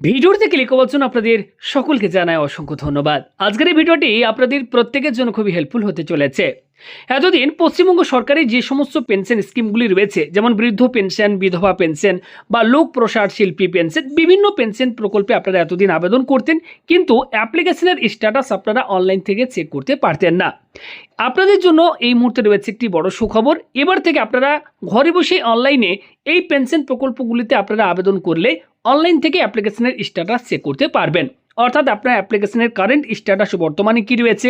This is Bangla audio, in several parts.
ভিডিওতে ক্লিক করার জন্য আপনাদের সকলকে জানায় অসংখ্য ধন্যবাদ। আজকের এই ভিডিওটি আপনাদের প্রত্যেকের জন্য খুবই হেল্পফুল হতে চলেছে। এতদিন পশ্চিমবঙ্গ সরকারের যে সমস্ত পেনশন স্কিমগুলি রয়েছে, যেমন বৃদ্ধ পেনশন, বিধবা পেনশন বা লোক প্রসার শিল্পী পেনশন, বিভিন্ন পেনশন প্রকল্পে আপনারা এতদিন আবেদন করতেন, কিন্তু অ্যাপ্লিকেশনের স্ট্যাটাস আপনারা অনলাইন থেকে চেক করতে পারতেন না। আপনাদের জন্য এই মুহূর্তে রয়েছে একটি বড় সুখবর, এবার থেকে আপনারা ঘরে বসে অনলাইনে এই পেনশন প্রকল্পগুলিতে আপনারা আবেদন করলে অনলাইন থেকে অ্যাপ্লিকেশনের স্ট্যাটাস চেক করতে পারবেন। অর্থাৎ আপনার অ্যাপ্লিকেশনের কারেন্ট স্ট্যাটাস বর্তমানে কী রয়েছে,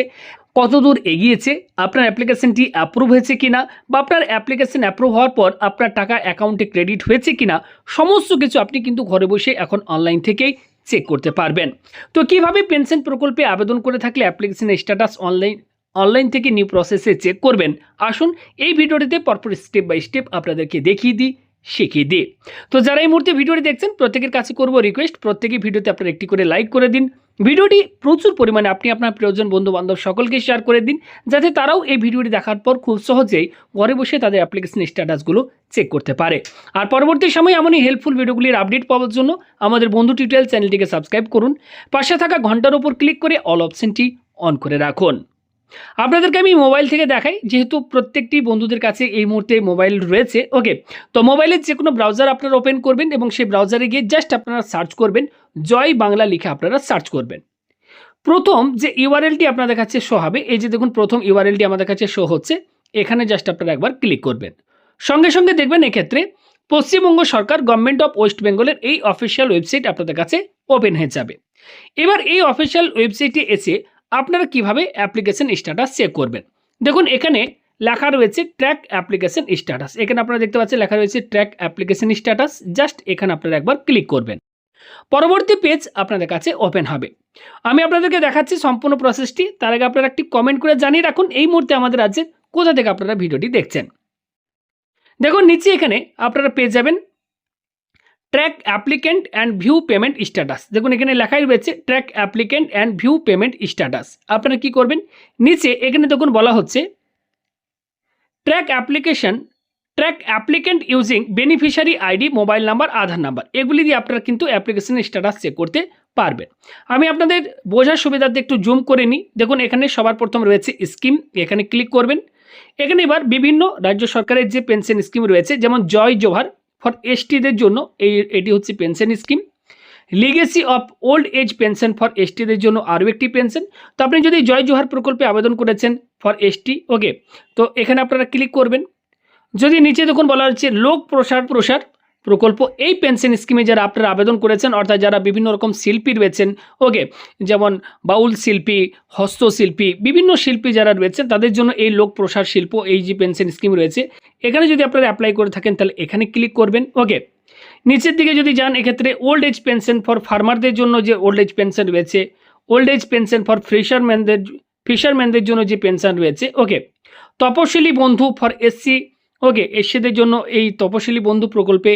কতদূর এগিয়েছে, আপনার অ্যাপ্লিকেশনটি অ্যাপ্রুভ হয়েছে কিনা বা আপনার অ্যাপ্লিকেশন অ্যাপ্রুভ হওয়ার পর আপনার টাকা অ্যাকাউন্টে ক্রেডিট হয়েছে কিনা, সমস্ত কিছু আপনি কিন্তু ঘরে বসে এখন অনলাইন থেকেই চেক করতে পারবেন। তো কীভাবে পেনশন প্রকল্পে আবেদন করে থাকলে অ্যাপ্লিকেশনের স্ট্যাটাস অনলাইন অনলাইন থেকে নিউ প্রসেসে চেক করবেন? আসুন এই ভিডিওটিতে পরপর স্টেপ বাই স্টেপ আপনাদেরকে দেখিয়ে দিই। শিখিয়ে দিই। তো যারা এই মুহূর্তে ভিডিওটি দেখছেন, প্রত্যেকের কাছে করব রিকোয়েস্ট প্রত্যেকেই ভিডিওতে আপনারা একটি করে লাইক করে দিন। ভিডিওটি প্রচুর পরিমাণে আপনি আপনার প্রিয়জন বন্ধু বান্ধব সকলকে শেয়ার করে দিন, যাতে তারাও এই ভিডিওটি দেখার পর খুব সহজেই ঘরে বসে তাদের অ্যাপ্লিকেশন স্ট্যাটাসগুলো চেক করতে পারে। আর পরবর্তী সময়ে এমনই হেল্পফুল ভিডিওগুলির আপডেট পাওয়ার জন্য আমাদের বন্ধু টিউটোরিয়াল চ্যানেলটিকে সাবস্ক্রাইব করুন। পাশে থাকা ঘণ্টার উপর ক্লিক করে অল অপশনটি অন করে রাখুন। আপনাদেরকে আমি মোবাইল থেকে দেখাই, যেহেতু প্রত্যেকটি বন্ধুদের কাছে এই মুহূর্তে মোবাইল রয়েছে। ওকে, তো মোবাইলের যে কোনো ব্রাউজার আপনারা ওপেন করবেন এবং সেই ব্রাউজারে গিয়ে জাস্ট আপনারা সার্চ করবেন, জয় বাংলা লিখে আপনারা সার্চ করবেন। প্রথম যে ইউআরএলটি আপনাদের কাছে শো হবে, এই যে দেখুন প্রথম ইউআরএলটি আমাদের কাছে শো হচ্ছে, এখানে জাস্ট আপনারা একবার ক্লিক করবেন। সঙ্গে সঙ্গে দেখবেন এক্ষেত্রে পশ্চিমবঙ্গ সরকার গভর্নমেন্ট অফ ওয়েস্ট বেঙ্গলের এই অফিসিয়াল ওয়েবসাইট আপনাদের কাছে ওপেন হয়ে যাবে। এবার এই অফিসিয়াল ওয়েবসাইটে এসে আপনারা কীভাবে অ্যাপ্লিকেশন স্ট্যাটাস চেক করবেন? দেখুন, এখানে লেখা রয়েছে ট্র্যাক অ্যাপ্লিকেশন স্ট্যাটাস এখানে আপনারা দেখতে পাচ্ছেন লেখা রয়েছে ট্র্যাক অ্যাপ্লিকেশন স্ট্যাটাস জাস্ট এখানে আপনারা একবার ক্লিক করবেন। পরবর্তী পেজ আপনাদের কাছে ওপেন হবে। আমি আপনাদেরকে দেখাচ্ছি সম্পূর্ণ প্রসেসটি তার আগে আপনারা একটি কমেন্ট করে জানিয়ে রাখুন, এই মুহূর্তে আমাদের রাজ্যে কোথা থেকে আপনারা ভিডিওটি দেখছেন। দেখুন, নিচে এখানে আপনারা পেয়ে যাবেন track applicant and view payment status দেখুন, এখানে লেখাই রয়েছে track applicant and view payment status আপনারা কি করবেন? নিচে এখানে দেখুন বলা হচ্ছে track application track applicant using beneficiary ID mobile number Aadhaar number এগুলি দিয়ে আপনারা কিন্তু অ্যাপ্লিকেশনের স্ট্যাটাস চেক করতে পারবেন। আমি আপনাদের বোঝার সুবিধার্থে একটু জুম করে নিই। দেখুন, এখানে সবার প্রথম রয়েছে স্কিম এখানে ক্লিক করবেন। এখানে এবার বিভিন্ন রাজ্য সরকারের যে পেনশন স্কিম রয়েছে, যেমন জয় জোহার ফর এসটিদের জন্য, এই, এটি হচ্ছে pension scheme legacy of old age pension for এসটিদের জন্য আরও একটি পেনশন তো আপনি যদি জয় জোহার প্রকল্পে আবেদন করেছেন ফর এসটি ওকে তো এখানে আপনারা ক্লিক করবেন। যদি নিচে দেখুন বলা হচ্ছে লোক প্রসার প্রসার প্রকল্প এই পেনশন স্কিমে যারা আপনারা আবেদন করেছেন, অর্থাৎ যারা বিভিন্ন রকম শিল্পী রয়েছেন, ওকে, যেমন বাউল শিল্পী, হস্তশিল্পী, বিভিন্ন শিল্পী যারা রয়েছেন, তাদের জন্য এই লোক প্রসার শিল্প, এই যে পেনশন স্কিম রয়েছে, এখানে যদি আপনারা অ্যাপ্লাই করে থাকেন, তাহলে এখানে ক্লিক করবেন, ওকে। নিচের দিকে যদি যান, এক্ষেত্রে ওল্ড এজ পেনশন ফর ফার্মারদের জন্য যে ওল্ড এজ পেনশন রয়েছে ওল্ড এজ পেনশন ফর ফিশারম্যানদের ফিশারম্যানদের জন্য যে পেনশন রয়েছে, ওকে। তপশিলি বন্ধু ফর এসসি ওকে এসসিদের জন্য এই তপশিলি বন্ধু প্রকল্পে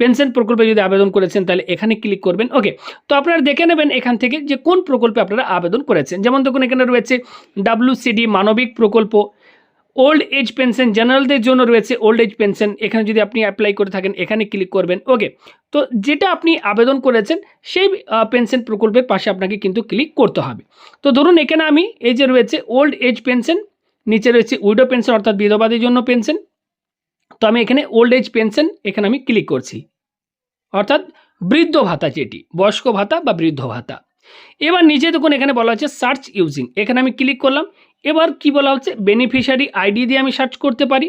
পেনশন প্রকল্পে যদি আবেদন করেছেন, তাহলে এখানে ক্লিক করবেন। ওকে তো আপনারা দেখে নেবেন এখান থেকে যে কোন প্রকল্পে আপনারা আবেদন করেছেন। যেমন দেখুন, এখানে রয়েছে ডাব্লিউসিডি মানবিক প্রকল্প ওল্ড এজ পেনশন জেনারেলদের জন্য রয়েছে ওল্ড এজ পেনশন এখানে যদি আপনি অ্যাপ্লাই করে থাকেন, এখানে ক্লিক করবেন। ওকে তো যেটা আপনি আবেদন করেছেন, সেই পেনশন প্রকল্পের পাশে আপনাকে কিন্তু ক্লিক করতে হবে। তো ধরুন, এখানে আমি এই যে রয়েছে ওল্ড এজ পেনশন নিচে রয়েছে উইডো পেনশন অর্থাৎ বিধবাদের জন্য পেনশন তো আমি এখানে ওল্ড এজ পেনশন এখানে আমি ক্লিক করছি। অর্থাৎ বৃদ্ধ ভাতা যেটি, বয়স্ক ভাতা বা বৃদ্ধ ভাতা। এবার নিচে দেখুন এখানে বলা হচ্ছে সার্চ ইউজিং এখানে আমি ক্লিক করলাম। এবার কি বলা হচ্ছে? বেনিফিশিয়ারি আইডি দিয়ে আমি সার্চ করতে পারি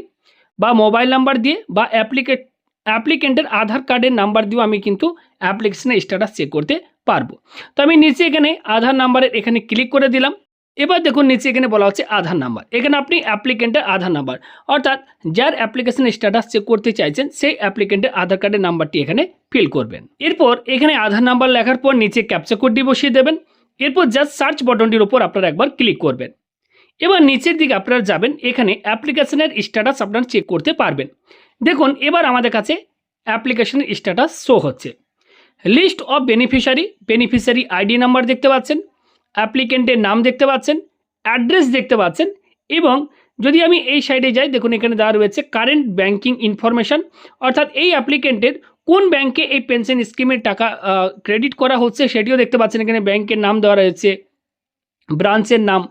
বা মোবাইল নাম্বার দিয়ে বা অ্যাপ্লিকেট অ্যাপ্লিকেন্টের আধার কার্ডের নাম্বার দিয়েও আমি কিন্তু অ্যাপ্লিকেশনের স্ট্যাটাস চেক করতে পারব। তো আমি নিচে এখানে আধার নাম্বারের এখানে ক্লিক করে দিলাম। এবার দেখুন নিচে এখানে বলা হচ্ছে আধার নাম্বার। এখানে আপনি অ্যাপ্লিকেন্টের আধার নাম্বার। অর্থাৎ যার অ্যাপ্লিকেশন স্ট্যাটাস চেক করতে চাইছেন, সেই অ্যাপ্লিকেন্টের আধার কার্ডের নাম্বারটি এখানে ফিল করবেন। এরপর এখানে আধার নাম্বার লেখার পর নিচে ক্যাপচা কোডটি বসিয়ে দেবেন। এরপর জাস্ট সার্চ বটনটির উপর আপনারা একবার ক্লিক করবেন। এবার নিচের দিকে আপনারা যাবেন, এখানে অ্যাপ্লিকেশনের স্ট্যাটাস আপনারা চেক করতে পারবেন। দেখুন, এবার আমাদের কাছে অ্যাপ্লিকেশনের স্ট্যাটাস শো হচ্ছে। List of beneficiary beneficiary ID number দেখতে পাচ্ছেন। অ্যাপ্লিকেন্টের নাম দেখতে পাচ্ছেন, অ্যাড্রেস দেখতে পাচ্ছেন এবং যদি আমি এই সাইডে যাই, দেখুন এখানে দেওয়া রয়েছে কারেন্ট ব্যাংকিং ইনফরমেশান। অর্থাৎ এই অ্যাপ্লিকেন্টের কোন ব্যাংকে এই পেনশন স্কিমের টাকা ক্রেডিট করা হচ্ছে সেটিও দেখতে পাচ্ছেন। এখানে ব্যাংকের নাম দেওয়া রয়েছে, ব্রাঞ্চের নাম,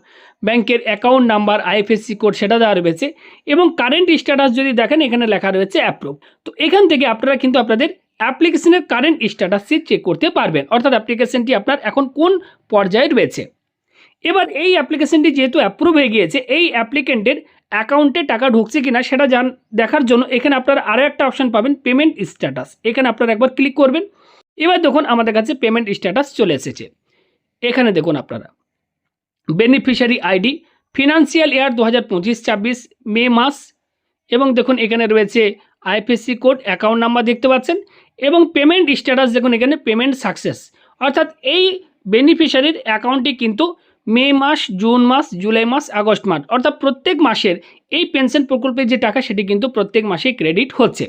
ব্যাংকের অ্যাকাউন্ট নাম্বার, আইএফএসসি কোড সেটা দেওয়া রয়েছে এবং কারেন্ট স্ট্যাটাস যদি দেখেন, এখানে লেখা রয়েছে অ্যাপ্রুভ তো এখান থেকে আপনারা কিন্তু আপনাদের অ্যাপ্লিকেশনের কারেন্ট স্ট্যাটাসটি চেক করতে পারবেন। অর্থাৎ অ্যাপ্লিকেশনটি আপনার এখন কোন পর্যায়ে রয়েছে। এবার এই অ্যাপ্লিকেশনটি যেহেতু অ্যাপ্রুভ হয়ে গিয়েছে, এই অ্যাপ্লিকেন্টের অ্যাকাউন্টে টাকা ঢুকছে কিনা সেটা জান দেখার জন্য এখানে আপনারা আরও একটা অপশান পাবেন পেমেন্ট স্ট্যাটাস এখানে আপনারা একবার ক্লিক করবেন। এবার দেখুন আমাদের কাছে পেমেন্ট স্ট্যাটাস চলে এসেছে। এখানে দেখুন আপনারা। বেনিফিশিয়ারি আইডি ফিনান্সিয়াল ইয়ার দু হাজার পঁচিশ ছাব্বিশ মে মাস। এবং দেখুন এখানে রয়েছে আইএফএসসি কোড অ্যাকাউন্ট নাম্বার দেখতে পাচ্ছেন এবং পেমেন্ট স্ট্যাটাস দেখুন এখানে পেমেন্ট সাকসেস অর্থাৎ এই বেনিফিশিয়ারির অ্যাকাউন্টটি কিন্তু মে মাস, জুন মাস, জুলাই মাস, আগস্ট মাস, অর্থাৎ প্রত্যেক মাসের এই পেনশন প্রকল্পের যে টাকা, সেটি কিন্তু প্রত্যেক মাসেই ক্রেডিট হচ্ছে।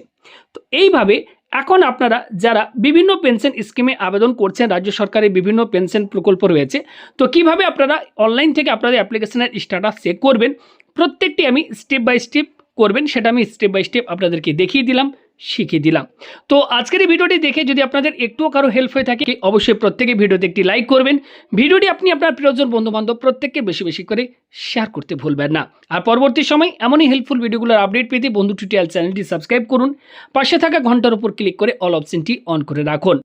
তো এইভাবে এখন আপনারা যারা বিভিন্ন পেনশন স্কিমে আবেদন করছেন, রাজ্য সরকারের বিভিন্ন পেনশন প্রকল্প রয়েছে, তো কীভাবে আপনারা অনলাইন থেকে আপনাদের অ্যাপ্লিকেশনের স্ট্যাটাস চেক করবেন, প্রত্যেকটি আমি স্টেপ বাই স্টেপ করবেন, সেটা আমি স্টেপ বাই স্টেপ আপনাদেরকে দেখিয়ে দিলাম, শিখিয়ে দিলাম। তো আজকের এই ভিডিওটি দেখে যদি আপনাদের একটুও কারও হেল্প হয়ে থাকে, অবশ্যই প্রত্যেকে ভিডিওতে একটি লাইক করবেন। ভিডিওটি আপনি আপনার প্রিয়জন, বন্ধুবান্ধব প্রত্যেককে বেশি বেশি করে শেয়ার করতে ভুলবেন না। আর পরবর্তী সময় এমনই হেল্পফুল ভিডিওগুলোর আপডেট পেতে বন্ধু টিউটোরিয়াল চ্যানেলটি সাবস্ক্রাইব করুন। পাশে থাকা ঘণ্টার উপর ক্লিক করে অল অপশনটি অন করে রাখুন।